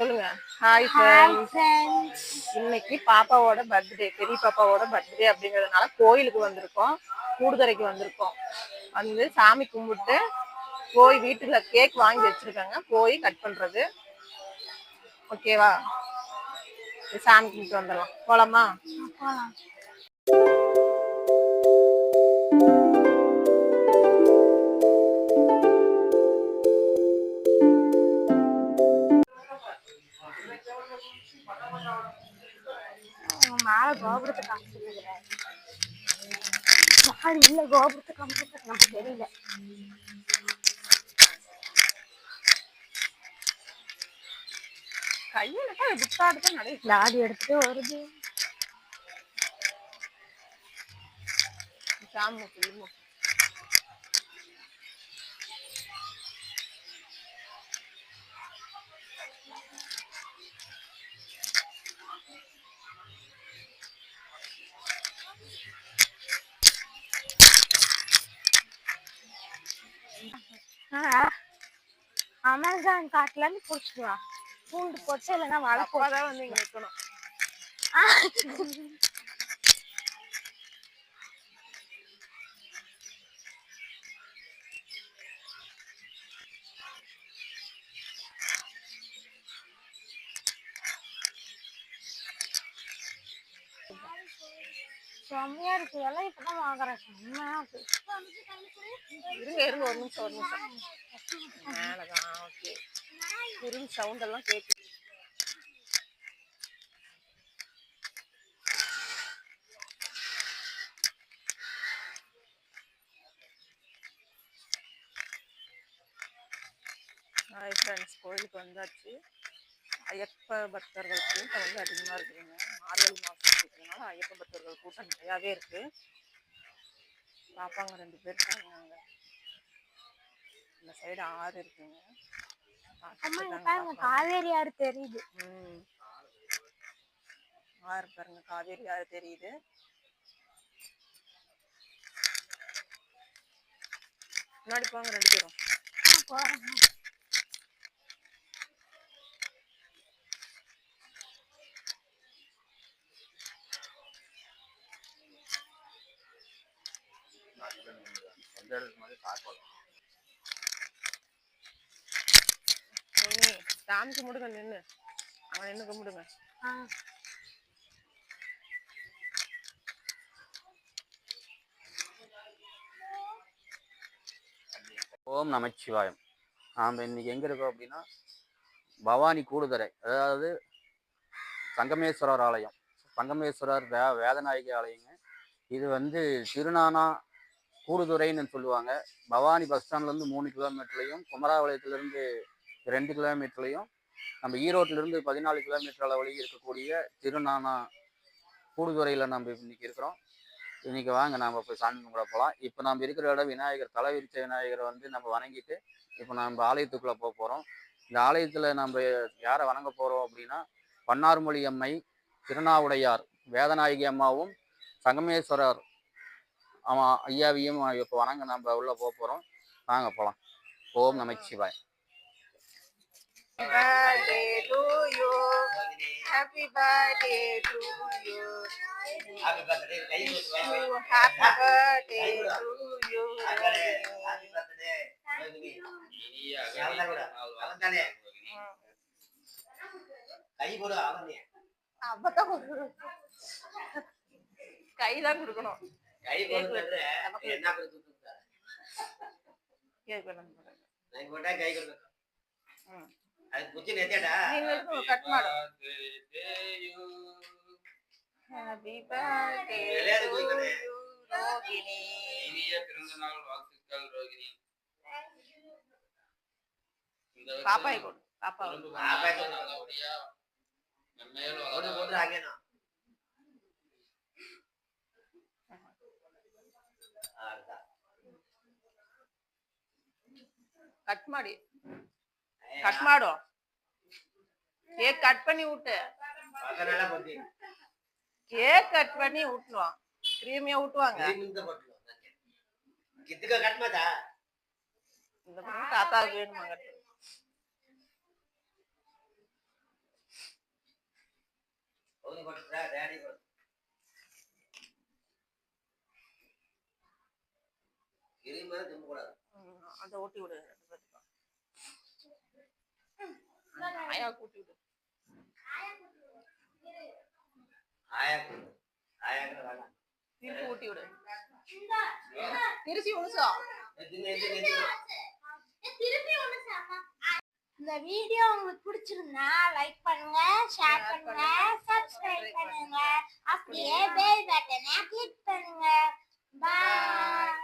சொல்லுங்க. Hi friends இன்னைக்கு பாப்பாவோட பர்த்டே பெரிய பாப்பாவோட பர்த்டே அப்படிங்கறதுனால கோயிலுக்கு வந்திருக்கோம். கூடுதுறைக்கு வந்திருக்கோம். வந்து சாமி கும்பிட்டு போய் வீட்டுல கேக் வாங்கி வச்சிருக்காங்க. போய் கட் பண்றது. ஓகேவா சாமி கும்பிட்டு வந்துடலாம். போலாமா. மேல கோபுரத்தை காமிச்சிருக்கிறேன் யாரு இல்ல கோபுரத்தை காமிச்சிருக்க நமக்கு தெரியல. கையில புத்தாடு தான் நடை லாடி எடுத்துட்டு வருது. சாமி. அமேசான் காட்டுல இருந்து புடிச்சுக்கலாம் பூண்டு போட்டு இல்லைன்னா அப்பாதான் வந்து இங்க நிக்கணும் செம்மையா இருக்கு. எல்லாம் இப்பதான் வாங்குறேன். செம்மையா இருக்கு. இருங்க இருங்க ஒரு நிமிஷம் ஒரு நிமிஷம். மேலதான் ஓகே குருவி சவுண்ட் எல்லாம் கேக்குது ஹாய் ஃப்ரெண்ட்ஸ் கோயிலுக்கு வந்தாச்சு. ஐயப்ப பக்தர்கள் கூட்டம் வந்து அதிகமாக இருக்குதுங்க. மார்கழி மாதம் இருக்கிறதுனால ஐயப்ப பக்தர்கள் கூட்டம் நிறையாவே இருக்கு. பாப்பாங்க ரெண்டு பேர் இருக்காங்க இந்த சைடு ஆறு இருக்குங்க. காவேரி ஆறு தெரியுது. ம். ஆறு பாருங்க காவேரி ஆறு தெரியுது. முன்னாடி போங்க ரெண்டு பேரும். போறேன். நீ சாமி கும்பிடுங்க நின்று அவன் நின்று கும்பிடுங்க ஆ. ஓம் நமச்சிவாயம் நாம் இன்னைக்கு எங்கே இருக்கோம் அப்படின்னா பவானி கூடுதுறை அதாவது சங்கமேஸ்வரர் ஆலயம் சங்கமேஸ்வரர் வே வேதநாயகி ஆலயங்க இது வந்து திருநானா கூடுதுறைன்னு சொல்லுவாங்க. பவானி பஸ் ஸ்டாண்ட்லேருந்து மூணு கிலோமீட்டர்லையும் குமராபாளையத்துலேருந்து ரெண்டு கிலோமீட்டர்லையும் நம்ம ஈரோட்டிலிருந்து பதினாலு கிலோமீட்டர் அளவுலையும் இருக்கக்கூடிய திருநானா கூடுதுறையில் நம்ம இன்னைக்கு இருக்கிறோம். இன்னைக்கு வாங்க நாம் போய் சாமி கும்பிட போகலாம் இப்போ நம்ம இருக்கிற இடம் விநாயகர் தலைவிரிச்ச விநாயகரை வந்து நம்ம வணங்கிட்டு இப்போ நம்ம ஆலயத்துக்குள்ளே போக போகிறோம் இந்த ஆலயத்தில் நம்ம யாரை வணங்க போகிறோம் அப்படின்னா பன்னார்மொழி அம்மை திருநாவுடையார் வேதநாயகி அம்மாவும் சங்கமேஸ்வரர் அவன் ஐயாவையும் இப்போ வணங்க நம்ம உள்ளே போக போகிறோம் வாங்க போகலாம் ஓம் நமச்சிவாய் birthday to you happy birthday to you Happy birthday. Kay mo to. you happy birthday to you Happy birthday. அவன்தான் கூட. அவன்தானே. கை போடு அவனே. அப்பதான் கைதான் கொடுக்கணும் கை பிறந்தநாள் வாழ்த்துக்கள் ரோகிணி. பாப்பாய் கொடு. பாப்பா பாப்பாய் வாழ்க்கை கொடு. நல்லபடியா மென்மேலும் போட்டு வளர ಕಟ್ ಮಾಡಿ ಕಟ್ ಮಾಡು ಕೇಕ್ ಕಟ್ ಪನಿ ಊಟ ಕೇಕ್ ಕಟ್ ಪನಿ ಊಟ್ನು ಕ್ರೀಮಿಯ ಊಟುವಾಂಗ இந்த பொண்ணு தாத்தாவுக்கு வேணுமாங்க டாடி கூடாது. அதை ஊட்டி விடு. ஆயா கூட்டி விடு. ஆயா வேணாம். திருப்பி ஊட்டி விடு. உணுசா திருப்பி இந்த வீடியோ உங்களுக்கு பிடிச்சிருந்தா லைக் பண்ணுங்க ஷேர் பண்ணுங்க சப்ஸ்கிரைப் பண்ணுங்க. அப்படியே பெல் பட்டனை கிளிக் பண்ணுங்க. பாய்